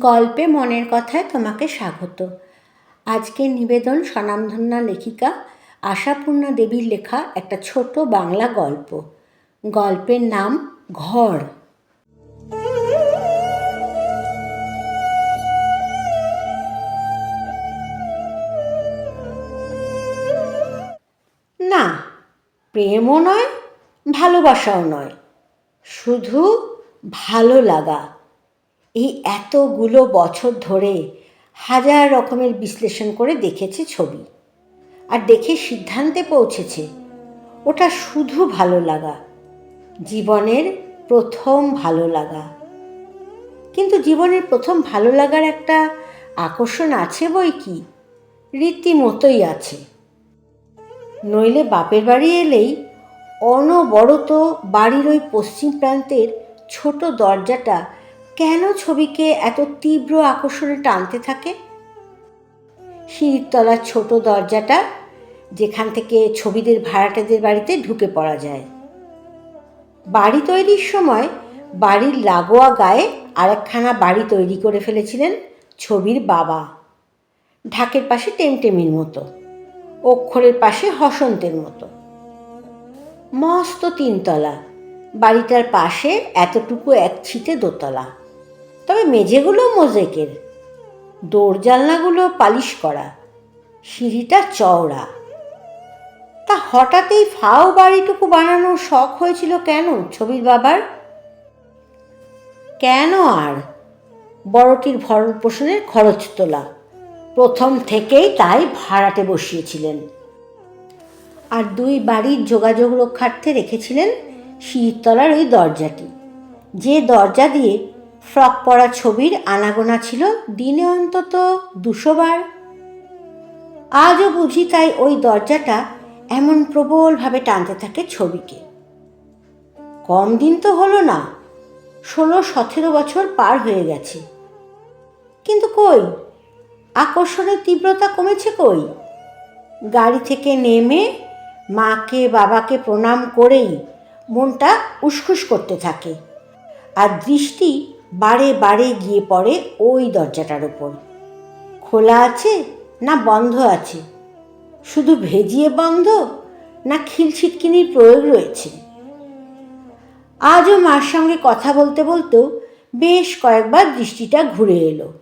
গল্পে মনের কথায় তোমাকে স্বাগত। আজকের নিবেদন স্বনামধন্যা লেখিকা আশাপূর্ণা দেবীর লেখা একটা ছোট বাংলা গল্প। গল্পের নাম ঘর। না, প্রেমও নয়, ভালোবাসাও নয়, শুধু ভালো লাগা। এই এতগুলো বছর ধরে হাজার রকমের বিশ্লেষণ করে দেখেছে ছবি। আর দেখে সিদ্ধান্তে পৌঁছেছে, ওটা শুধু ভালো লাগা, জীবনের প্রথম ভালো লাগা। কিন্তু জীবনের প্রথম ভালো লাগার একটা আকর্ষণ আছে বই কি? রীতিমতোই আছে। নইলে বাপের বাড়ি এলেই অনবরত বাড়ির ওই পশ্চিম প্রান্তের ছোট দরজাটা কেন ছবিকে এত তীব্র আকর্ষণে টানতে থাকে? সিঁড়ির ছোট দরজাটা যেখান থেকে ছবিদের ভাড়াটেদের বাড়িতে ঢুকে পড়া যায়। বাড়ি তৈরির সময় বাড়ির লাগোয়া গায়ে আরেকখানা বাড়ি তৈরি করে ফেলেছিলেন ছবির বাবা। ঢাকের পাশে টেমটেমির মতো, অক্ষরের পাশে হসন্তের মতো। মস্ত তিনতলা, বাড়িটার পাশে এতটুকু এক ছিটে দোতলা। তবে মেঝেগুলো মোজেকের। দৌড় জানলাগুলো পালিশ করা। সিঁড়িটা চওড়া। তা হঠাৎই ফাও বাড়িটুকু বানানোর শখ হয়েছিল কেন ছবির বাবার? কেন আর? বড়টির ভরণ পোষণের খরচ তোলা। প্রথম থেকেই তাই ভাড়াটে বসিয়েছিলেন। আর দুই বাড়ির যোগাযোগ রক্ষার্থে রেখেছিলেন শিরতলার ওই দরজাটি। যে দরজা দিয়ে ফ্রক পরা ছবির আনাগোনা ছিল দিনে অন্তত দুশো বার। আজও বুঝি তাই ওই দরজাটা এমন প্রবলভাবে টানতে থাকে ছবিকে। কম দিন তো হলো না, ষোলো সতেরো বছর পার হয়ে গেছে। কিন্তু কই? আকর্ষণের তীব্রতা কমেছে কই? গাড়ি থেকে নেমে মাকে, বাবাকে প্রণাম করেই মনটা উসখুস করতে থাকে। আর দৃষ্টি বারে বারে গিয়ে পড়ে ওই দরজাটার ওপর। খোলা আছে না বন্ধ আছে? শুধু ভেজিয়ে বন্ধ না খিলছিটকিনির প্রয়োগ রয়েছে? আজও মার সঙ্গে কথা বলতে বলতেও বেশ কয়েকবার দৃষ্টিটা ঘুরে এলো।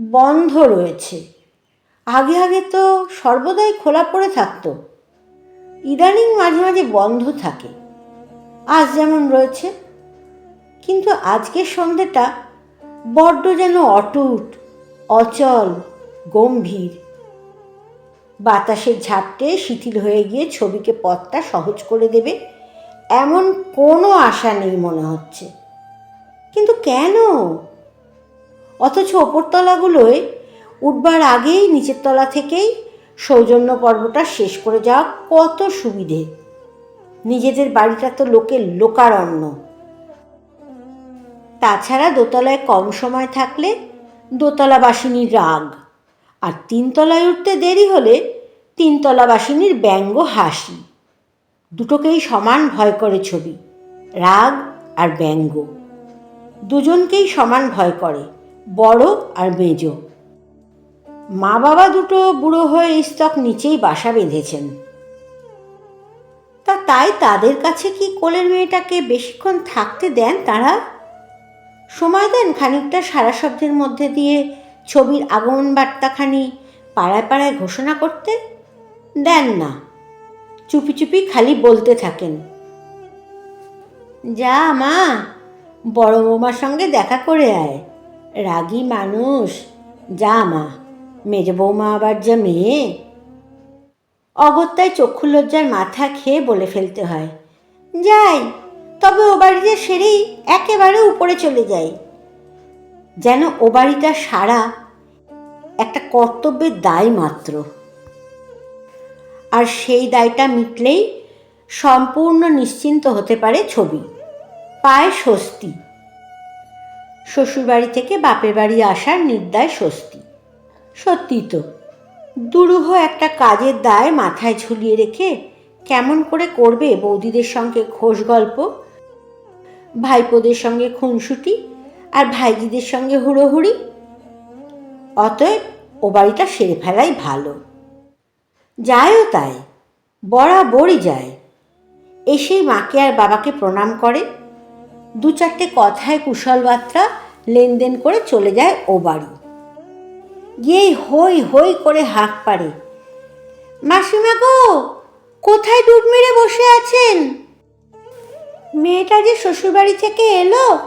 বন্ধ রয়েছে। আগে আগে তো সর্বদাই খোলা পড়ে থাকতো। ইদানিং মাঝে মাঝে বন্ধ থাকে। আজ যেমন রয়েছে কিন্তু আজকের সন্ধ্যেটা বড্ড যেন অটুট, অচল, গম্ভীর। বাতাসের ঝাপটে শিথিল হয়ে গিয়ে ছবিকে পথটা সহজ করে দেবে এমন কোনো আশা নেই মনে হচ্ছে। কিন্তু কেন? অথচ ওপরতলাগুলোয় উঠবার আগেই নিচের তলা থেকেই সৌজন্য পর্বটা শেষ করে যাওয়া কত সুবিধে। নিজেদের বাড়িটা তো লোকের লোকারণ্য। তাছাড়া দোতলায় কম সময় থাকলে দোতলাবাসিনীর রাগ। আর তিনতলায় উঠতে দেরি হলে তিনতলাবাসিনীর ব্যঙ্গ হাসি। দুটোকেই সমান ভয় করে ছবি, রাগ আর ব্যঙ্গ। দুজনকেই সমান ভয় করে, বড় আর মেজ। মা বাবা দুটো বুড়ো হয়ে স্তক নিচেই বাসা বেঁধেছেন। তা তাই তাদের কাছে কি কোলের মেয়েটাকে বেশিক্ষণ থাকতে দেন তারা? সময় দেন খানিকটা সারা শব্দের মধ্যে দিয়ে ছবির আগমন বার্তাখানি পাড়ায় পাড়ায় ঘোষণা করতে দেন না। চুপি চুপি খালি বলতে থাকেন। যা মা, বড় বৌমার সঙ্গে দেখা করে আয়। রাগী মানুষ। যা মা, মেজ বৌমা আবার যা মেয়ে। অগত্যায় চক্ষু লজ্জার মাথা খেয়ে বলে ফেলতে হয়। যাই তবে ও বাড়িতে সেরেই একেবারে উপরে চলে যায়। যেন ও বাড়িটা সারা একটা কর্তব্যের দায় মাত্র। আর সেই দায়টা মিটলেই সম্পূর্ণ নিশ্চিন্ত হতে পারে ছবি, পায় স্বস্তি। শ্বশুরবাড়ি থেকে বাপের বাড়ি আসার নির্দায় স্বস্তি। সত্যি তো, দুরূহ একটা কাজের দায় মাথায় ঝুলিয়ে রেখে কেমন করে করবে বৌদিদের সঙ্গে খোশ গল্প ভাইপোদের সঙ্গে খুনসুটি আর ভাইজিদের সঙ্গে হুড়োহুড়ি। অতএব ও বাড়িটা সেরে ফেলাই ভালো। যায়ও তাই, বরাবরই যায়। এসেই মাকে আর বাবাকে প্রণাম করে। দু চারটে কথায় কুশলবার্তা লেনদেন করে চলে যায় ও বাড়ি। গিয়েই হই হই করে হাঁক পারে মাসিমা গো, কোথায় ডুব মেরে বসে আছেন? মেয়েটা যে শ্বশুরবাড়ি থেকে এলো,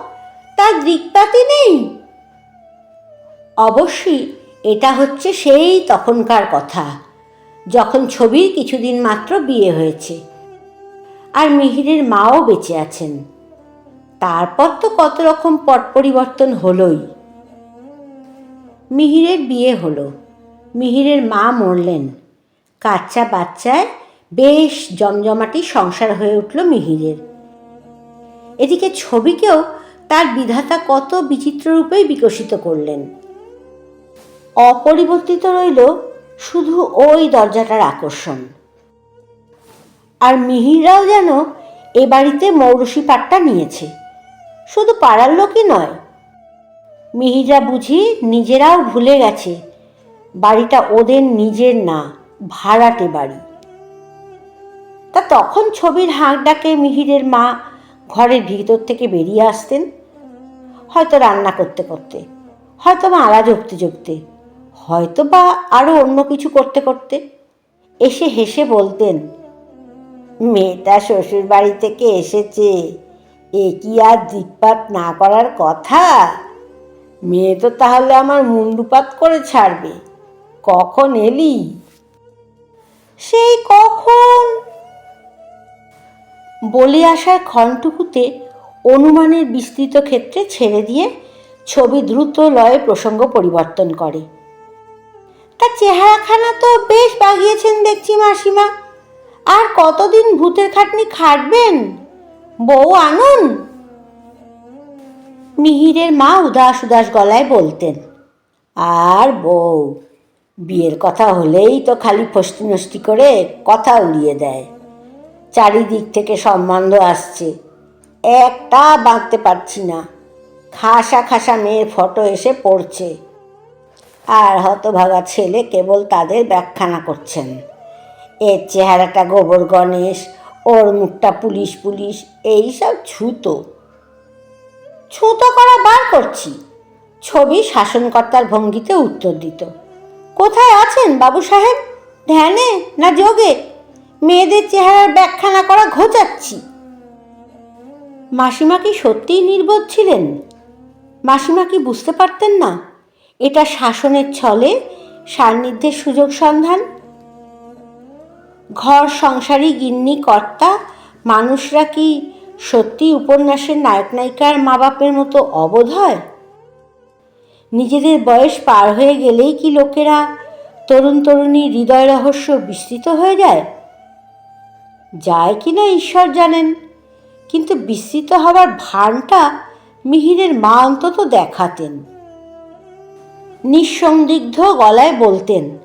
তার দিকপাতি নেই? অবশ্যই এটা হচ্ছে সেই তখনকার কথা, যখন ছবির কিছুদিন মাত্র বিয়ে হয়েছে। আর মিহিরের মাও বেঁচে আছেন। তারপর তো কত রকম পট পরিবর্তন হলোই। মিহিরের বিয়ে হলো। মিহিরের মা মরলেন। কাচ্চা বাচ্চায় বেশ জমজমাটি সংসার হয়ে উঠল মিহিরের। এদিকে ছবিকেও তার বিধাতা কত বিচিত্র রূপেই বিকশিত করলেন। অপরিবর্তিত রইল শুধু ওই দরজাটার আকর্ষণ। আর মিহিররাও যেন এ বাড়িতে মৌরসী পাট্টা নিয়েছে। শুধু পাড়ার লোকই নয়, মিহিররা বুঝি নিজেরাও ভুলে গেছে, বাড়িটা ওদের নিজের না, ভাড়াটে বাড়ি। তা তখন ছবির হাঁক ডাকে মিহিরের মা ঘরের ভিতর থেকে বেরিয়ে আসতেন। হয়তো রান্না করতে করতে, হয়তো বা আলা জপতে জপতে হয়তো বা আরও অন্য কিছু করতে করতে এসে হেসে বলতেন, মেয়েটা শ্বশুর বাড়ি থেকে এসেছে, এ কি আর দিকপাত না করার কথা? মেয়ে তো তাহলে আমার মুন্ডুপাত করে ছাড়বে, কখন এলি? সেই কখন বলে আসার ক্ষণটুকুতে অনুমানের বিস্তৃত ক্ষেত্রে ছেড়ে দিয়ে ছবি দ্রুত লয়ে প্রসঙ্গ পরিবর্তন করে। তার চেহারাখানা তো বেশ বাগিয়েছেন দেখছি মাসিমা। আর কতদিন ভূতের খাটনি খাটবেন? বউ আনুন। মিহিরের মা উদাস উদাস গলায় বলতেন, আর বউ, বিয়ের কথা হলেই তো খালি ফষ্টি নষ্টি করে কথা উড়িয়ে দেয়। চারিদিক থেকে সম্বন্ধ আসছে। একটা বাঁধতে পারছি না। খাসা খাসা মেয়ের ফটো এসে পড়ছে। আর হতভাগা ছেলে কেবল তাদের ব্যাখ্যানা করছেন। এর চেহারাটা গোবর গণেশ, ওর মুখটা পুলিশ পুলিশ এই সব ছুতো। ছুতো করা বার করছি। ছবি শাসনকর্তার ভঙ্গিতে উত্তর দিত। কোথায় আছেন বাবু সাহেব? ধ্যানে না যোগে? মেয়েদের চেহারার ব্যাখ্যা না করা ঘোচাচ্ছি। মাসিমা কি সত্যিই নির্বোধ ছিলেন? মাসিমা কি বুঝতে পারতেন না? এটা শাসনের ছলে, সান্নিধ্যের সুযোগ সন্ধান। ঘর সংসারী গিন্নি কর্তা, মানুষরা কি সত্যি উপন্যাসের নায়ক নায়িকার মা বাপের মতো অবোধ হয়? নিজেদের বয়স পার হয়ে গেলেই কি লোকেরা তরুণ তরুণী হৃদয় রহস্য বিস্তৃত হয়ে যায়? যায় কি না ঈশ্বর জানেন। কিন্তু বিস্তৃত হওয়ার ভানটা মিহিরের মা অন্তত দেখাতেন। নিঃসন্দিগ্ধ গলায় বলতেন,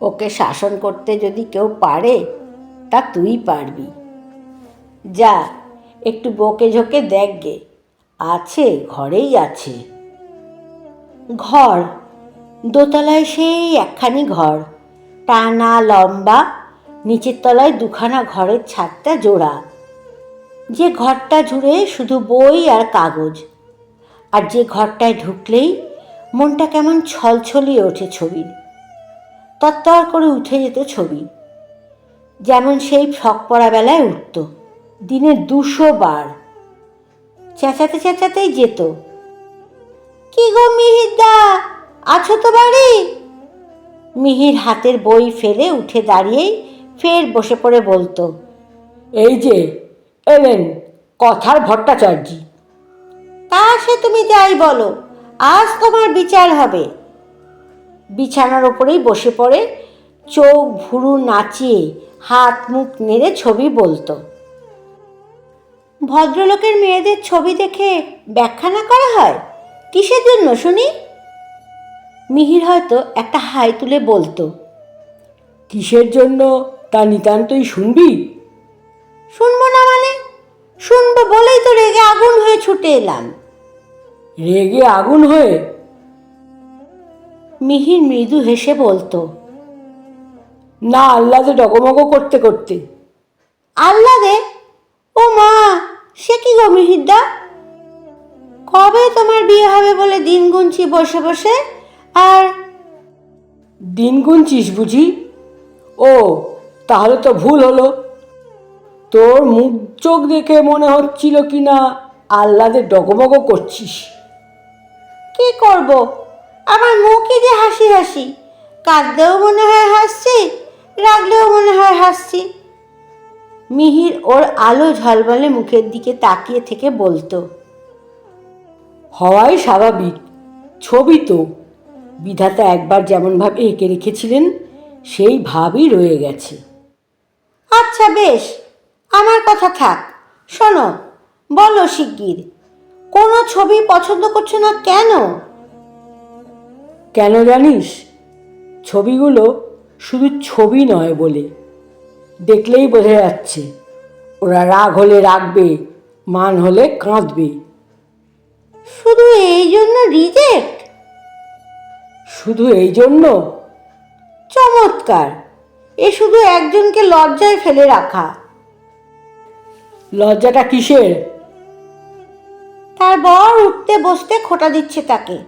ওকে শাসন করতে যদি কেউ পারে, তা তুই পারবি। যা, একটু বকে ঝোঁকে দেখ গে, আছে, ঘরেই আছে। ঘর, দোতলায় সেই একখানি ঘর, টানা, লম্বা নিচের তলায় দুখানা ঘরের ছাদটা জোড়া। যে ঘরটা জুড়ে শুধু বই আর কাগজ। আর যে ঘরটায় ঢুকলেই মনটা কেমন ছলছলিয়ে ওঠে ছবির তত্তর করে উঠে যেত ছবি। যেমন সেই ফক পড়া বেলায় উঠত, দিনে দুশো বার। চেঁচাতে চেঁচাতেই যেত। কি গো মিহিরদা আছো তো বাড়ি মিহির হাতের বই ফেলে উঠে দাঁড়িয়েই ফের বসে পড়ে বলতো এই যে এলেন কথার ভট্টাচার্যি। তা সে তুমি যাই বলো আজ তোমার বিচার হবে। বিছানার ওপরেই বসে পড়ে চোখ ভুরু নাচিয়ে হাত মুখ নেড়ে ছবি বলতো। ভদ্রলোকের মেয়েদের ছবি দেখে ব্যাখ্যা না করা হয়? কিসের জন্য শুনি? মিহির হয়তো একটা হাই তুলে বলতো কিসের জন্য? তা নিতান্তই শুনবি? শুনব না মানে? শুনব বলেই তো রেগে আগুন হয়ে ছুটে এলাম। রেগে আগুন হয়ে? মিহির মৃদু হেসে বলতো না আহ্লাদে ডগমগ করতে করতে। আহ্লাদে? ও মা সে কি গো মিহিরদা? কবে তোমার বিয়ে হবে বলে দিন গুনছি বসে বসে? আর দিন গুনছিস বুঝি? ও তাহলে তো ভুল হলো। তোর মুখ চোখ দেখে মনে হচ্ছিল কি না আহ্লাদে ডগমগ করছিস। কি করব? আমার মুখে যে হাসি হাসি কাঁদলেও মনে হয় হাসছি রাগলেও মনে হয় হাসছি। মিহির ওর আলো ঝলমলে মুখের দিকে তাকিয়ে থেকে বলতো হওয়াই স্বাভাবিক ছবি তো। বিধাতা একবার যেমনভাবে এঁকে রেখেছিলেন সেই ভাবই রয়ে গেছে। আচ্ছা বেশ আমার কথা থাক। শোনো বলো শিগগির কোনো ছবি পছন্দ করছ না কেন? কেন জানিস? ছবিগুলো শুধু ছবি নয় বলে। দেখলেই বোঝা যাচ্ছে ওরা রাগ হলে রাগবে মান হলে কাঁদবে। শুধু এই জন্য রিজেক্ট? শুধু এই জন্য? চমৎকার। এ শুধু একজনকে লজ্জায় ফেলে রাখা। লজ্জাটা কিসের? তার বর উঠতে বসতে খোটা দিচ্ছে তাকে।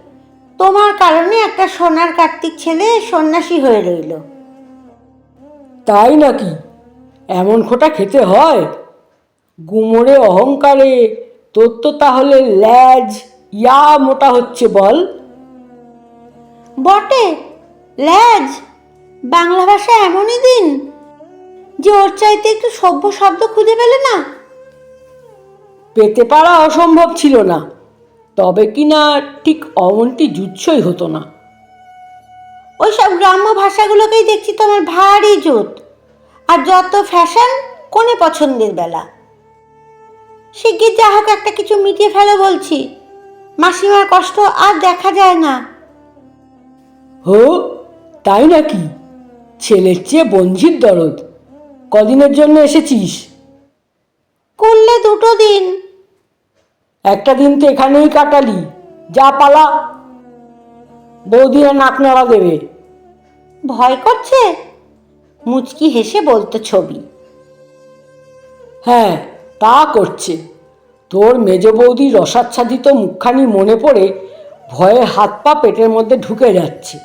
তোমার কারণে একটা সোনার কার্তিক ছেলে সন্ন্যাসী হয়ে রইল। তাই নাকি? এমন খোটা খেতে হয়? গুমরে অহংকারে তোর তো তাহলে ল্যাজ ইয়া মোটা হচ্ছে বল। বটে ল্যাজ বাংলা ভাষা এমনই দিন যে ওর চাইতে একটু সভ্য শব্দ খুঁজে পেলে না? পেতে পারা অসম্ভব ছিল না তবে কি না ঠিক অমনটি জুচ্ছই হতো না। ওই সব গ্রাম্য ভাষাগুলোকেই দেখছি তোমার ভারী জোট আর যত ফ্যাশন কোনে পছন্দের বেলা। শিগগির যা হোক একটা কিছু মিটিয়ে ফেলো বলছি মাসিমার কষ্ট আর দেখা যায় না। হো তাই নাকি? ছেলের চেয়ে বঞ্জির দরদ। কদিনের জন্য এসেছিস? করলে দুটো দিন। একটা দিন তো এখানেই কাটালি। যা পালা। বৌদিরা নাক নাড়া দেবে। ভয় করছে? মুচকি হেসে বলতো ছবি। হ্যাঁ তা করছে। তোর মেজ বৌদির রসাচ্ছাদিত মুখখানি মনে পড়ে ভয়ে হাত পা পেটের মধ্যে ঢুকে যাচ্ছে।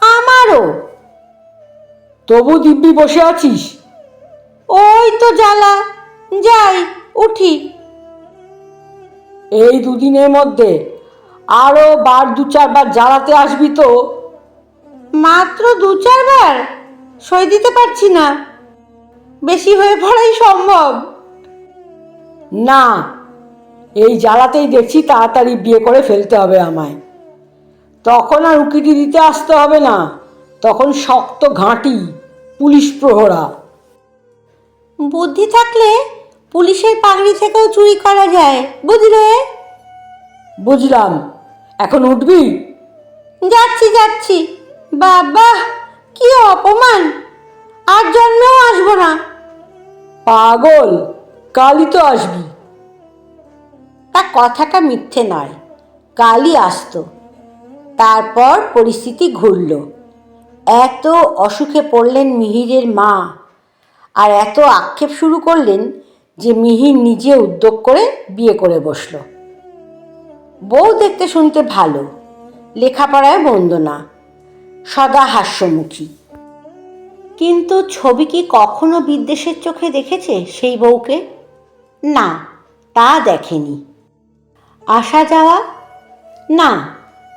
আমারও। তবু দিব্যি বসে আছিস? ওই তো জ্বালা। যাই উঠি। এই দুদিনের মধ্যে আরও বার দু চারবার জ্বালাতে আসবি তো। মাত্র দু চারবার? সই দিতে পারছি না। বেশি হয়ে পড়াই সম্ভব। না এই জ্বালাতেই দেখছি তাড়াতাড়ি বিয়ে করে ফেলতে হবে আমায়। তখন আর উকিটি দিতে আসতে হবে না। তখন শক্ত ঘাঁটি পুলিশ প্রহরা। বুদ্ধি থাকলে পুলিশের পাগড়ি থেকেও চুরি করা যায় বুঝলে? বুঝলাম। এখন উঠবি? যাচ্ছি যাচ্ছি। বাবা কি অপমান! আর জন্মেও আসব না। পাগল কালই তো আসবি। তা কথাটা মিথ্যে নয় কালই আসতো। তারপর পরিস্থিতি ঘুরল। এত অসুখে পড়লেন মিহিরের মা আর এত আক্ষেপ শুরু করলেন যে মিহির নিজে উদ্যোগ করে বিয়ে করে বসল। বউ দেখতে শুনতে ভালো, লেখাপড়ায় মন্দ না, সদা হাস্যমুখী। কিন্তু ছবি কি কখনো বিদ্বেষের চোখে দেখেছে সেই বউকে? না, তা দেখেনি। আসা যাওয়া? না,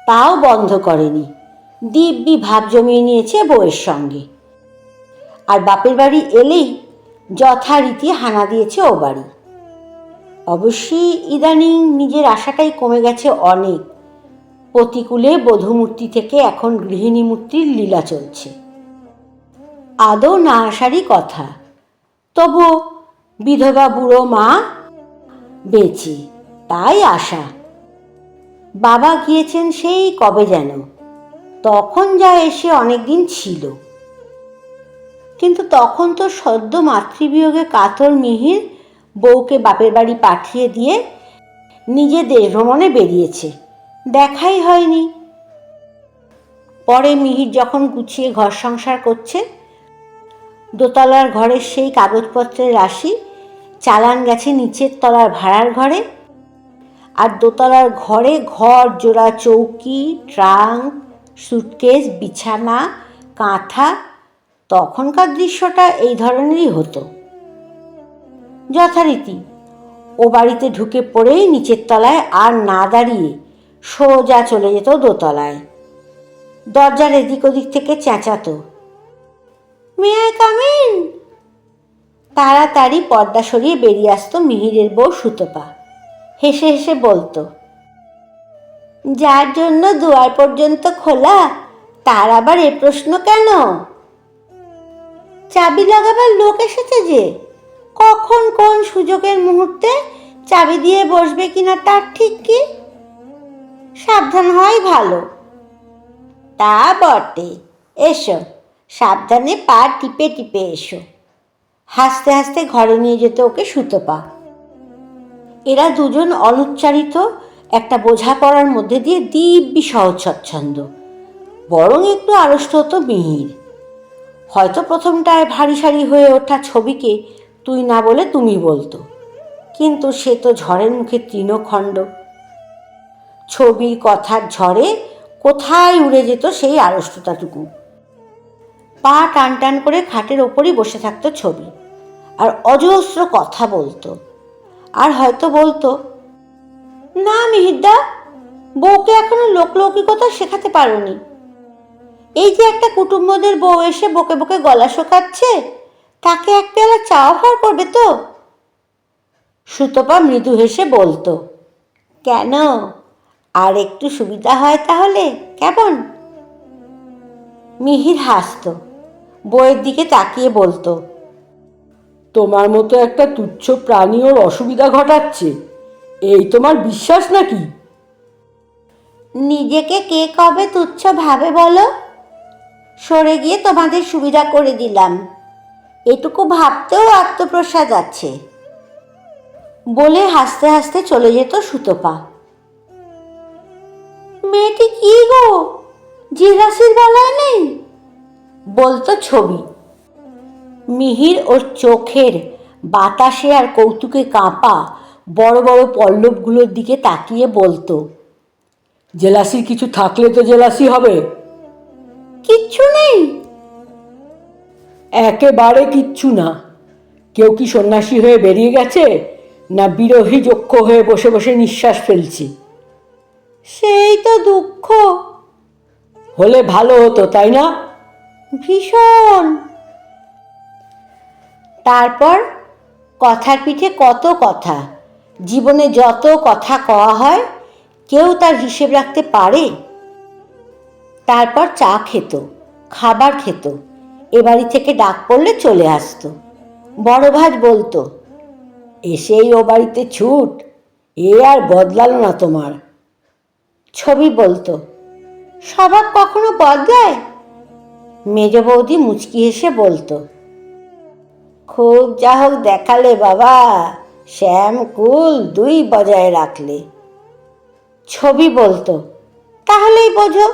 তাও বন্ধ করেনি। দিব্যি ভাব জমিয়ে নিয়েছে বউয়ের সঙ্গে। আর বাপের বাড়ি এলেই যথারীতি হানা দিয়েছে ও বাড়ি। অবশ্যই ইদানিং নিজের আশাটাই কমে গেছে অনেক। প্রতিকূলে বধূমূর্তি থেকে এখন গৃহিণী মূর্তির লীলা চলছে। আদৌ না আসারই কথা। তবু বিধবা বুড়ো মা বেঁচে, তাই আশা। বাবা গিয়েছেন সেই কবে যেন। তখন যা এসে অনেক দিন ছিল। কিন্তু তখন তো সদ্য মাতৃবিয়োগে কাতর মিহির বউকে বাপের বাড়ি পাঠিয়ে দিয়ে নিজে দেশ ভ্রমণে বেরিয়েছে। দেখাই হয়নি। পরে মিহির যখন গুছিয়ে ঘর সংসার করছে, দোতলার ঘরের সেই কাগজপত্রের রাশি, চালান গেছে নিচের তলার ভাড়ার ঘরে, আর দোতলার ঘরে ঘর, জোড়া চৌকি, ট্রাঙ্ক সুটকেস, বিছানা, কাঁথা, তখনকার দৃশ্যটা এই ধরনেরই হতো। যথারীতি, ও বাড়িতে ঢুকে পড়েই নিচের তলায় আর না দাঁড়িয়ে সোজা চলে যেত দোতলায়। দরজার এদিক ওদিক থেকে চেঁচাতো। মেয়ে কামিন তাড়াতাড়ি পর্দা সরিয়ে বেরিয়ে আসতো মিহিরের বউ সুতপা। হেসে হেসে বলতো যার জন্য দুয়ার পর্যন্ত খোলা, তার আবার এ প্রশ্ন কেন? চাবি লাগাবার লোক এসেছে যে, কখন কোন সুযোগের মুহূর্তে চাবি দিয়ে বসবে কিনা তার ঠিক কি? সাবধান হয় ভালো। তা বটে, এসো, সাবধানে পা টিপে টিপে এসো। হাসতে হাসতে ঘরে নিয়ে যেত ওকে সুতপা এরা দুজন অনুচ্চারিত একটা বোঝা বোঝাপড়ার মধ্যে দিয়ে দিব্যি সহজ স্বচ্ছন্দ বরং একটু আড়ষ্ট হতো মিহির হয়তো প্রথমটায় ভারী সারি হয়ে ওঠা ছবিকে তুই না বলে তুমি বলতো। কিন্তু সে তো ঝড়ের মুখে তৃণখণ্ড। ছবির কথার ঝড়ে কোথায় উড়ে যেত সেই আড়ষ্টতাটুকু। পা টান টান করে খাটের ওপরই বসে থাকতো ছবি। আর অজস্র কথা বলতো। আর হয়তো বলতো না, মিহিরদা। বউকে এখনও লোকলৌকিকতা শেখাতে পারোনি। এই যে একটা কুটুম্বদের বউ এসে বকে বকে গলা শোকাচ্ছে, তাকে এক পেয়ালা চা অফার করবে তো? সুতপা মৃদু হেসে বলতো, কেন? আর একটু সুবিধা হয় তাহলে? কেমন? মিহির হাসতো বইয়ের দিকে তাকিয়ে বলতো, তোমার মতো একটা তুচ্ছ প্রাণী ওর অসুবিধা ঘটাচ্ছে। এই তোমার বিশ্বাস নাকি? নিজেকে কে কবে তুচ্ছ ভাবে বলো? সরে গিয়ে তোমাদের সুবিধা করে দিলাম। এটুকু ভাবতেও আত্মপ্রসাদ আছে। বলে হাসতে হাসতে চলে যেত সুতপা। মেয়েটি কি গো? জিরাসির বলায় নেই? বলতো ছবি। মিহির ওর চোখের বাতাসে আর কৌতুকে কাঁপা বড় বড় পল্লবগুলোর দিকে তাকিয়ে বলতো জেলাসির কিছু থাকলে তো জেলাসি হবে। কিচ্ছু নেই? একেবারে কিচ্ছু না। কেউ কি সন্ন্যাসী হয়ে বেরিয়ে গেছে, না বিরোহী যক্ষ হয়ে বসে বসে নিঃশ্বাস ফেলছি? সেই তো দুঃখ। হলে ভালো হতো, তাই না? ভীষণ। তারপর কথার পিঠে কত কথা? জীবনে যত কথা কওয়া হয়, কেউ তার হিসেব রাখতে পারে? তারপর চা খেত, খাবার খেত, এ বাড়ি থেকে ডাক পড়লে চলে আসতো। বড় ভাজ বলতো এসেই ও বাড়িতে ছুট, এ আর বদলালো না তোমার। ছবি বলতো, স্বভাব কখনো বদলায়? মেজ বৌদি মুচকি হেসে বলতো, খুব যা হোক দেখালে বাবা শ্যাম কুল দুই বজায় রাখলে। ছবি বলতো, তাহলেই বোঝো,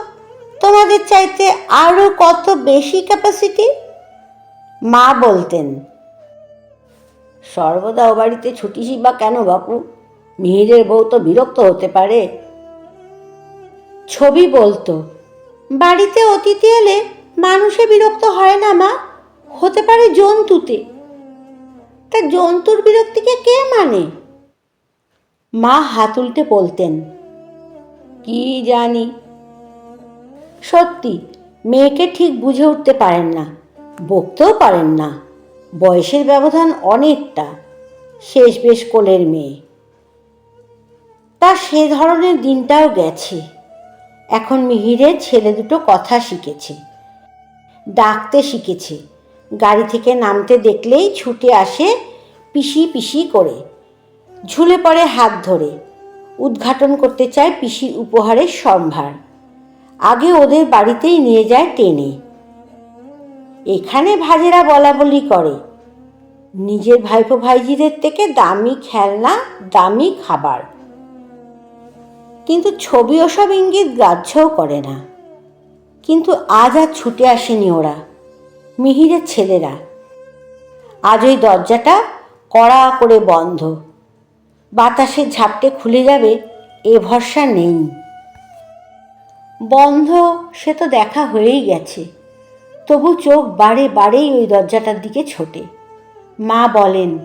তোমাদের চাইতে আরও কত বেশি ক্যাপাসিটি মা বলতেন, সর্বদা ও বাড়িতে ছুটিসি বা কেন বাপু? মিহিরের বউ তো বিরক্ত হতে পারে। ছবি বলতো, বাড়িতে অতিথি এলে মানুষে বিরক্ত হয় না মা, হতে পারে জন্তুতে। তা জন্তুর বিরক্তিকে কে মানে? মা হাত উল্টে বলতেন, কি জানি? সত্যি, মেয়েকে ঠিক বুঝে উঠতে পারেন না, বকতেও পারেন না। বয়সের ব্যবধান অনেকটা, শেষ বেশ কোলের মেয়ে। তা সে ধরনের দিনটাও গেছে। এখন মিহিরের ছেলে দুটো কথা শিখেছে, ডাকতে শিখেছে গাড়ি থেকে নামতে দেখলেই ছুটে আসে পিসি পিসি করে। ঝুলে পড়ে হাত ধরে। উদ্ঘাটন করতে চায় পিসির উপহারের সম্ভার। আগে ওদের বাড়িতেই নিয়ে যায় টেনে। এখানে ভাজেরা বলা বলি করে। নিজের ভাইপো ভাইজিদের থেকে দামি খেলনা, দামি খাবার। কিন্তু ছবি ওসব ইঙ্গিত গ্রাহ্যও করে না। কিন্তু আজ আর ছুটে আসেনি ওরা। মিহিরের ছেলেরা। আজ ওই দরজাটা কড়া করে বন্ধ। বাতাসের ঝাপটে খুলে যাবে, এ ভরসা নেই। বন্ধ, সে তো দেখা হয়েই গেছে। তবু চোখ বারে বারেই ওই দরজাটার দিকে ছোটে। মা বলেন,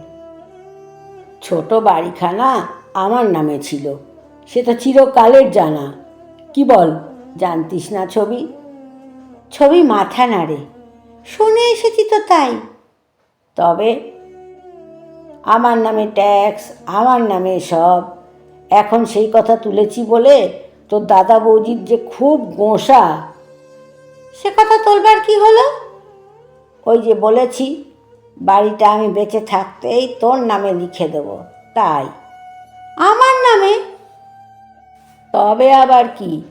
ছোট বাড়িখানা আমার নামে ছিল। সেটা চিরকালের জানা। কি বল, জানতিস না ছবি? ছবি মাথা নাড়ে। শুনে এসেছি তো তাই। তবে আমার নামে ট্যাক্স আমার নামে সব। এখন সেই কথা তুলেছি বলে তোর দাদা বৌদির যে খুব গোঁসা। সে কথা তোলবার কি হলো? ওই যে বলেছি বাড়িটা আমি বেঁচে থাকতেই তোর নামে লিখে দেবো তাই। আমার নামে? তবে আবার কি?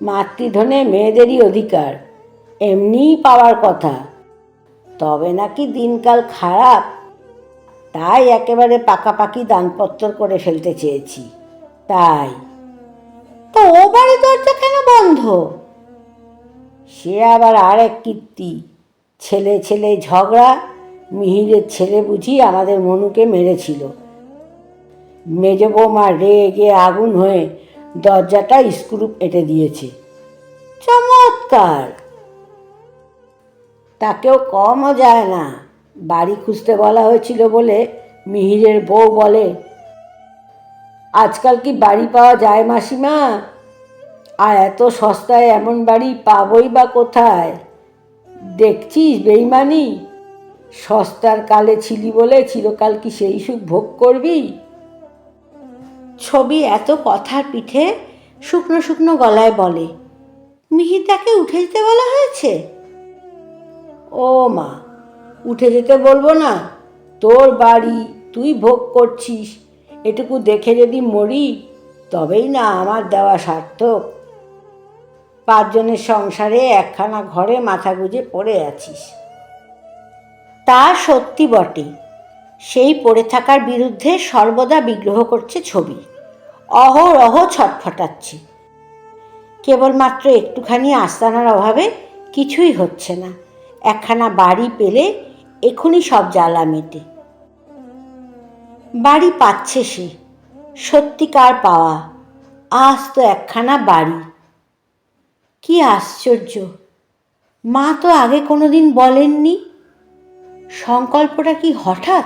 মাতৃধনে মেয়েদেরই অধিকার এমনিই পাওয়ার কথা। তবে নাকি দিনকাল খারাপ? তাই একেবারে পাকাপাকি দানপত্র করে ফেলতে চেয়েছি। তাই। তো ও বাড়ি দরজা কেন বন্ধ? সে আবার আর এক কীর্তি। ছেলে ছেলে ঝগড়া, মিহিরের ছেলে বুঝি আমাদের মনুকে মেরেছিল। মেজ বৌমা রেগে আগুন হয়ে দরজাটা স্ক্রু এঁটে দিয়েছে। চমৎকার! তাকেও কমও যায় না। বাড়ি খুঁজতে বলা হয়েছিল বলে মিহিরের বউ বলে, আজকাল কি বাড়ি পাওয়া যায় মাসিমা? আর এত সস্তায় এমন বাড়ি পাবই বা কোথায়? দেখছিস বেইমানি? সস্তার কালে ছিলি বলে চিরকাল কি সেই সুখ ভোগ করবি? ছবি এত কথার পিঠে শুকনো শুকনো গলায় বলে, মিহির তাকে উঠে যেতে বলা হয়েছে? ও মা, উঠে যেতে বলব না? তোর বাড়ি তুই ভোগ করছিস, এটুকু দেখে যদি মরি, তবেই না আমার দেওয়া সার্থক। পাঁচজনের সংসারে একখানা ঘরে মাথা গুজে পড়ে আছিস। তা সত্যি বটে। সেই পড়ে থাকার বিরুদ্ধে সর্বদা বিগ্রহ করছে ছবি। অহরহ ছটফটাচ্ছে। কেবলমাত্র একটুখানি আস্তানার অভাবে কিছুই হচ্ছে না। একখানা বাড়ি পেলে এখনই সব জ্বালা মেটে। বাড়ি পাচ্ছে সে, সত্যিকার পাওয়া, আজ তো একখানা বাড়ি। কি আশ্চর্য, মা তো আগে কোনোদিন বলেননি। সংকল্পটা কি হঠাৎ?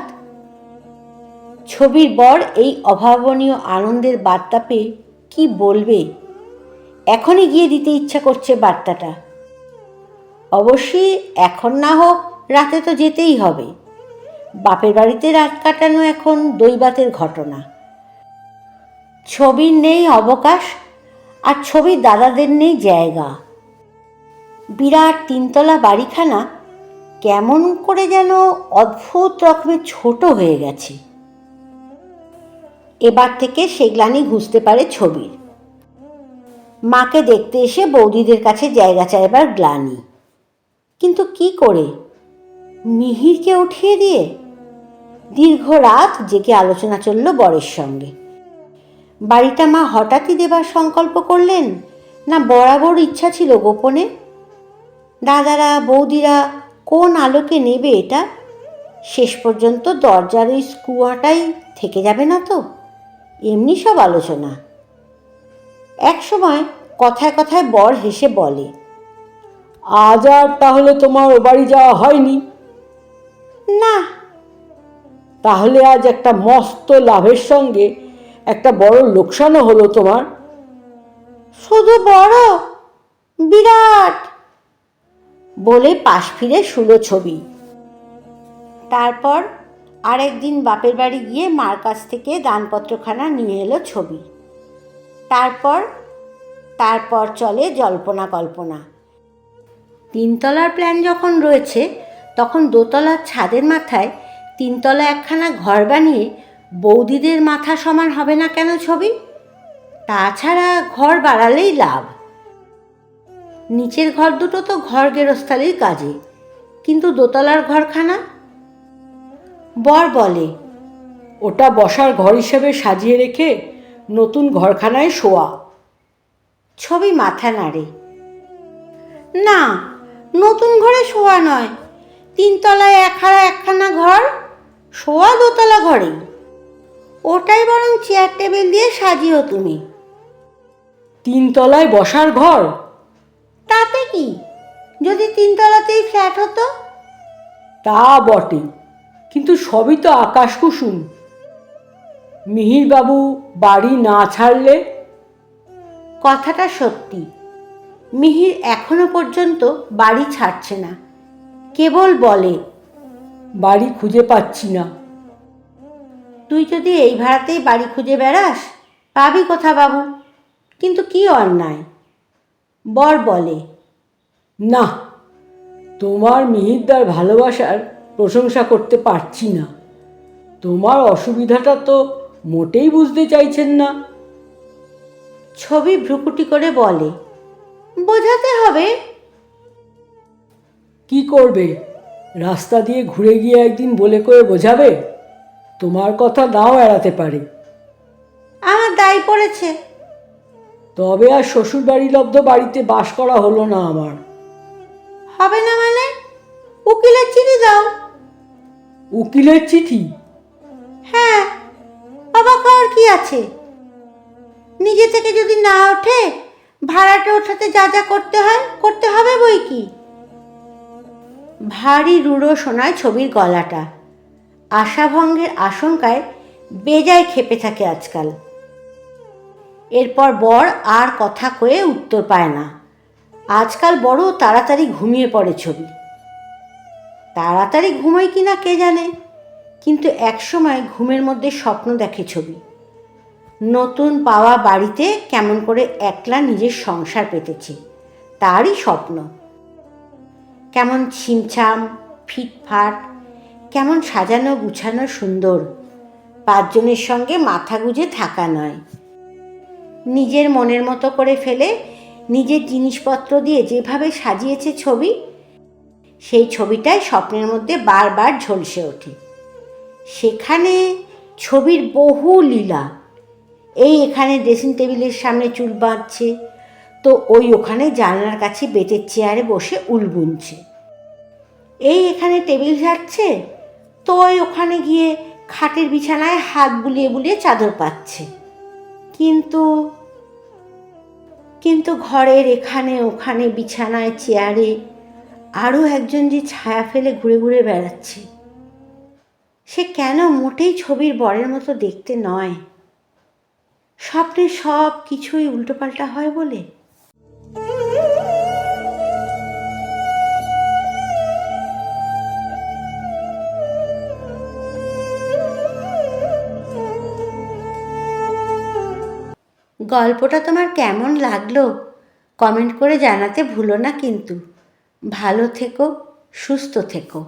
ছবির বর এই অভাবনীয় আনন্দের বার্তা পেয়ে কি বলবে? এখনই গিয়ে দিতে ইচ্ছা করছে বার্তাটা। অবশ্যই এখন না হোক রাতে তো যেতেই হবে। বাপের বাড়িতে রাত কাটানো এখন দৈবাতের ঘটনা। ছবির নেই অবকাশ আর ছবির দাদাদের নেই জায়গা। বিরাট তিনতলা বাড়িখানা কেমন করে যেন অদ্ভুত রকমের ছোট হয়ে গেছে। এবার থেকে সে গ্লানি ঘুষতে পারে ছবির। মাকে দেখতে এসে বৌদিদের কাছে জায়গা চাইবার গ্লানি। কিন্তু কি করে? মিহিরকে উঠিয়ে দিয়ে? দীর্ঘ রাত জেগে আলোচনা চলল বরের সঙ্গে। বাড়িটা মা হঠাৎই দেবার সংকল্প করলেন, না বরাবর ইচ্ছা ছিল গোপনে? দাদারা, বৌদিরা কোন আলোকে নেবে এটা? শেষ পর্যন্ত দরজার ওই স্কুয়াটাই থেকে যাবে না তো? এমনি সব আলোচনা। এক সময় কথায় কথায় বর হেসে বলে আজ আর তাহলে তোমার ও বাড়ি যাওয়া হয়নি? না। তাহলে আজ একটা মস্ত লাভের সঙ্গে একটা বড় লোকসানও হলো তোমার। শুধু বড় বিরাট। বলে পাশ ফিরে শুলো ছবি। তারপর আরেকদিন বাপের বাড়ি গিয়ে মার কাছ থেকে দানপত্রখানা নিয়ে এলো ছবি। তারপর তারপর চলে জল্পনা কল্পনা। তিনতলার প্ল্যান যখন রয়েছে তখন দোতলার ছাদের মাথায় তিনতলা একখানা ঘর বানিয়ে বৌদিদের মাথা সমান হবে না কেন ছবি? তাছাড়া ঘর বাড়ালেই লাভ। নিচের ঘর দুটো তো ঘর গেরস্থালির কাজে কিন্তু দোতলার ঘরখানা? বর বলে ওটা বসার ঘর হিসেবে সাজিয়ে রেখে নতুন ঘরখানায় শোয়া। ছবি মাথা নাড়ে। না নতুন ঘরে শোয়া নয়। তিনতলায় একখানা একখানা ঘর শোয়া দোতলা ঘরেই। ওটাই বরং চেয়ার টেবিল দিয়ে সাজিও তুমি। তিনতলায় বসার ঘর? তাতে কি? যদি তিনতলাতেই ফ্ল্যাট হতো? তা বটে কিন্তু সবই তো আকাশ কুসুম। মিহিরবাবু বাড়ি না ছাড়লে? কথাটা সত্যি। মিহির এখনও পর্যন্ত বাড়ি ছাড়ছে না। কেবল বলে বাড়ি খুঁজে পাচ্ছি না। তুই যদি এই ভাড়াতেই বাড়ি খুঁজে বেড়াস পাবি কোথা বাবু? কিন্তু কি অন্যায়? বর বলে না তোমার মিহিরদার ভালোবাসার প্রশংসা করতে পারছি না। তোমার অসুবিধাটা তো মোটেই বুঝতে চাইছেন না। ছবি ভ্রুকুটি করে বলে বোঝাতে হবে। কি করবে? রাস্তা দিয়ে ঘুরে গিয়ে একদিন বলে করে বোঝাবে? তোমার কথা নাও এড়াতে পারে। আমার দায় পড়েছে। তবে আর শ্বশুরবাড়ি লব্ধ বাড়িতে বাস করা হলো না আমার। হবে না মানে? উকিলের চিঠি দাও। উকিলের চিঠি? হ্যাঁ অবাক হওয়ার কি আছে? নিজে থেকে যদি না ওঠে ভাড়াটা ওঠাতে যা যা করতে হয়, করতে হবে বই কি? ভারী রুড়ো শোনায় ছবির গলাটা। আশাভঙ্গের আশঙ্কায় বেজায় খেপে থাকে আজকাল। এরপর বর আর কথা কয়ে উত্তর পায় না। আজকাল বড় তাড়াতাড়ি ঘুমিয়ে পড়ে ছবি। তাড়াতাড়ি ঘুমোয় কি না কে জানে? কিন্তু একসময় ঘুমের মধ্যে স্বপ্ন দেখে ছবি। নতুন পাওয়া বাড়িতে কেমন করে একলা নিজের সংসার পেতেছে, তারই স্বপ্ন। কেমন ছিমছাম, ফিটফাট, কেমন সাজানো গুছানো সুন্দর, পাঁচজনের সঙ্গে মাথা গুঁজে থাকা নয়। নিজের মনের মতো করে ফেলে নিজের জিনিসপত্র দিয়ে যেভাবে সাজিয়েছে ছবি, সেই ছবিটাই স্বপ্নের মধ্যে বারবার ঝলসে ওঠে। সেখানে ছবির বহু লীলা এই এখানে ড্রেসিং টেবিলের সামনে চুল বাঁধছে। তো ওই ওখানে জানলার কাছে বেতের চেয়ারে বসে উল বুনছে। এই এখানে টেবিল ঝাড়ছে তো ওই ওখানে গিয়ে খাটের বিছানায় হাত বুলিয়ে বুলিয়ে চাদর পাচ্ছে। কিন্তু কিন্তু ঘরের এখানে ওখানে বিছানায় চেয়ারে আরও একজন যে ছায়া ফেলে ঘুরে ঘুরে বেড়াচ্ছে। সে কেন মোটেই ছবির বরের মতো দেখতে নয়? স্বপ্নে সব কিছুই উল্টোপাল্টা হয় বলে? গল্পটা তোমার কেমন লাগল? কমেন্ট করে জানাতে ভুলো না কিন্তু। ভালো থেকো, সুস্থ থেকো।